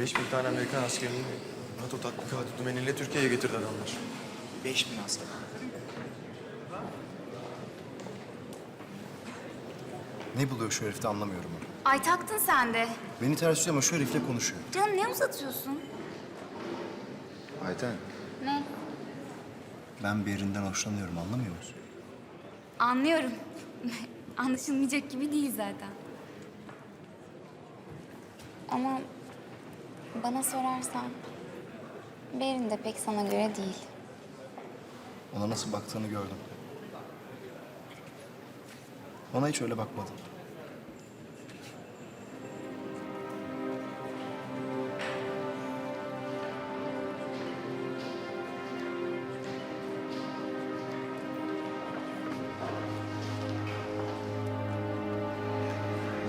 Beş bin tane Amerikan askerini NATO tatbikatı dümeniyle Türkiye'ye getirdi adamlar. 5000 asker. Ne buluyor şu herifte anlamıyorum ben. Ay taktın sen de. Beni ters tutuyor ama şu herifle konuşuyor. Canım ne uzatıyorsun? Ayten, Ne? ben bir yerinden hoşlanıyorum anlamıyor musun? Anlıyorum. Anlaşılmayacak gibi değil zaten. Ama bana sorarsan Berin de pek sana göre değil. Ona nasıl baktığını gördüm. Bana hiç öyle bakmadı.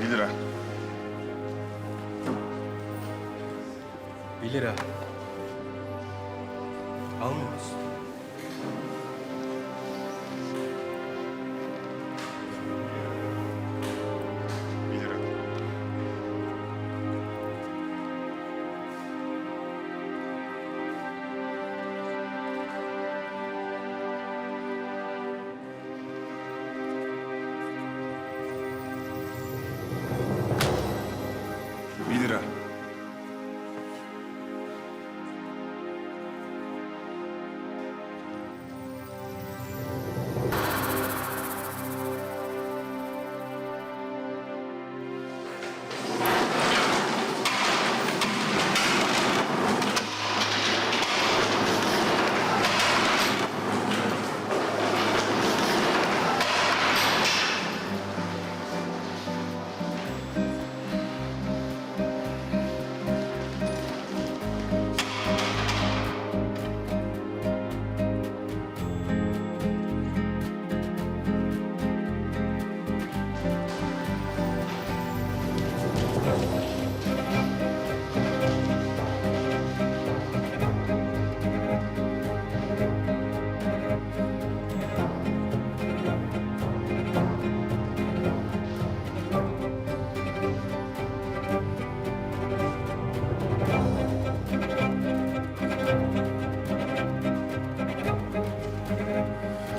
Bir lira. Bir lira. Almıyor?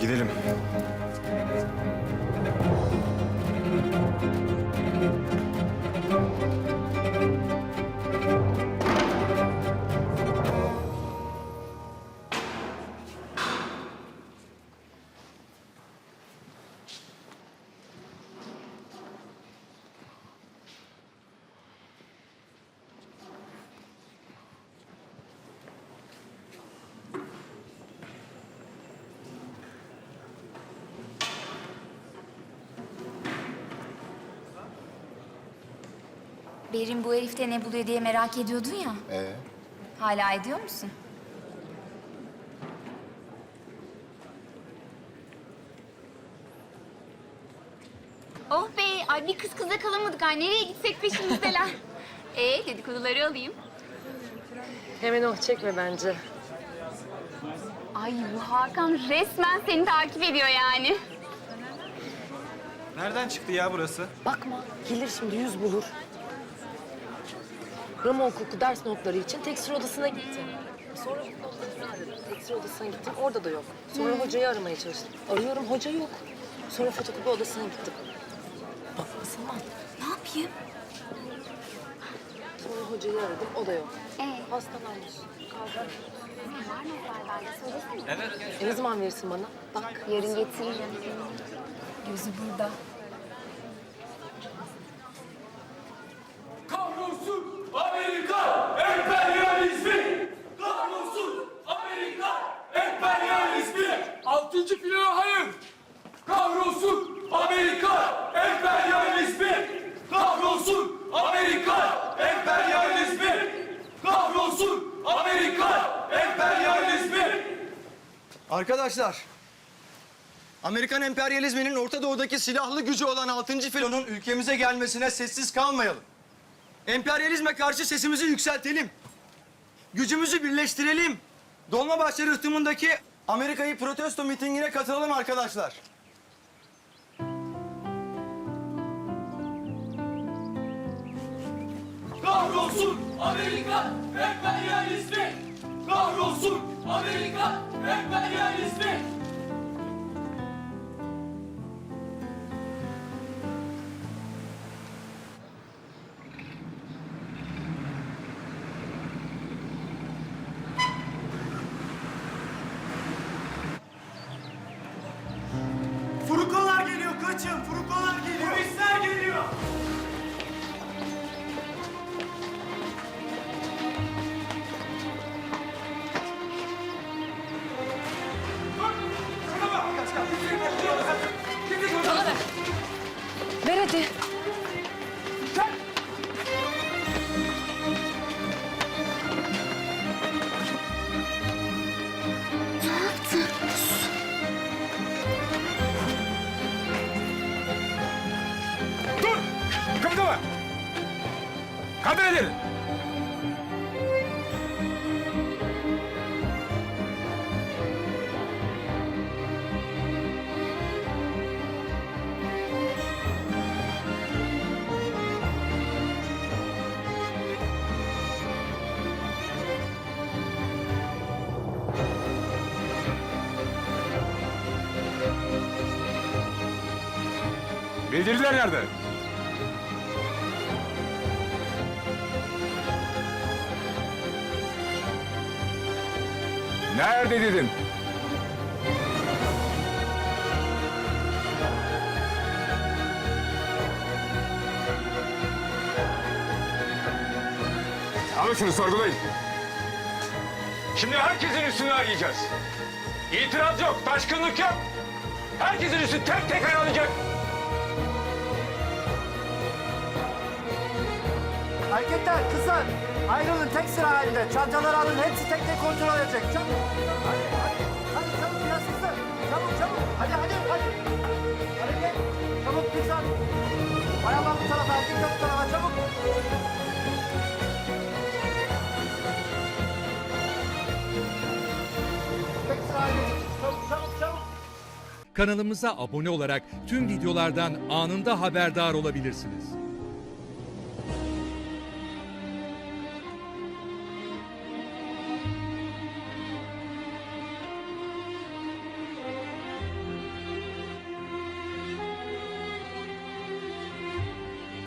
Gidelim. Berin bu herifte ne buluyor diye merak ediyordun ya. Ee, Hala ediyor musun? Oh be, ay bir kız kıza kalamadık ay. Nereye gitsek peşimizdeler. ee, dedikoduları alayım. Hemen oh çekme bence. Ay bu Hakan resmen seni takip ediyor yani. Nereden çıktı ya burası? Bakma, gelir şimdi yüz bulur. Roma hukuku ders notları için tekstil odasına gittim. Sonra bu notları aradım. Tekstil odasına gittim, orada da yok. Sonra hocayı aramaya çalıştım. Arıyorum, hoca yok. Sonra fotokopi odasına gittim. Lan. Ne yapayım? Sonra hocayı aradım, o da yok. Ee, Hastalanmış. Kaldı. var mı bende? Söylesene. E ne zaman verirsin bana? Bak. Yarın getiririm. Gözü burada. Kahrolsun Amerika emperyalizmi! Kahrolsun Amerika emperyalizmi! Altıncı filoya hayır! Kahrolsun Amerika emperyalizmi! Kahrolsun Amerika emperyalizmi! Kahrolsun Amerika emperyalizmi! Arkadaşlar, Amerikan emperyalizminin Orta Doğu'daki silahlı gücü olan 6. filonun ülkemize gelmesine sessiz kalmayalım. Emperyalizme karşı sesimizi yükseltelim. Gücümüzü birleştirelim. Dolmabahçe rıhtımındaki Amerika'yı protesto mitingine katılalım arkadaşlar. Kahrolsun Amerikan emperyalizmi! Kahrolsun Amerikan emperyalizmi! Kaldır ellerini! Bildiriler nerede? Nerede dedim? Alın şunu sorgulayın. Şimdi herkesin üstünü arayacağız. İtiraz yok, taşkınlık yok. Herkesin üstü tek tek aranacak. Erkekler, kızlar ayrılın tek sıra halinde. Çantaları alın, hepsi tek tek kontrol edecek. Çabuk. Hadi, hadi. Hadi çabuk biraz hızlı. Çabuk, çabuk. Hadi, hadi, hadi. Hareket. Çabuk kızlar. Bayanlar bu tarafa, erkekler bu tarafa. Çabuk. Tek sıra halinde. Çabuk, çabuk, çabuk. Kanalımıza abone olarak tüm videolardan anında haberdar olabilirsiniz.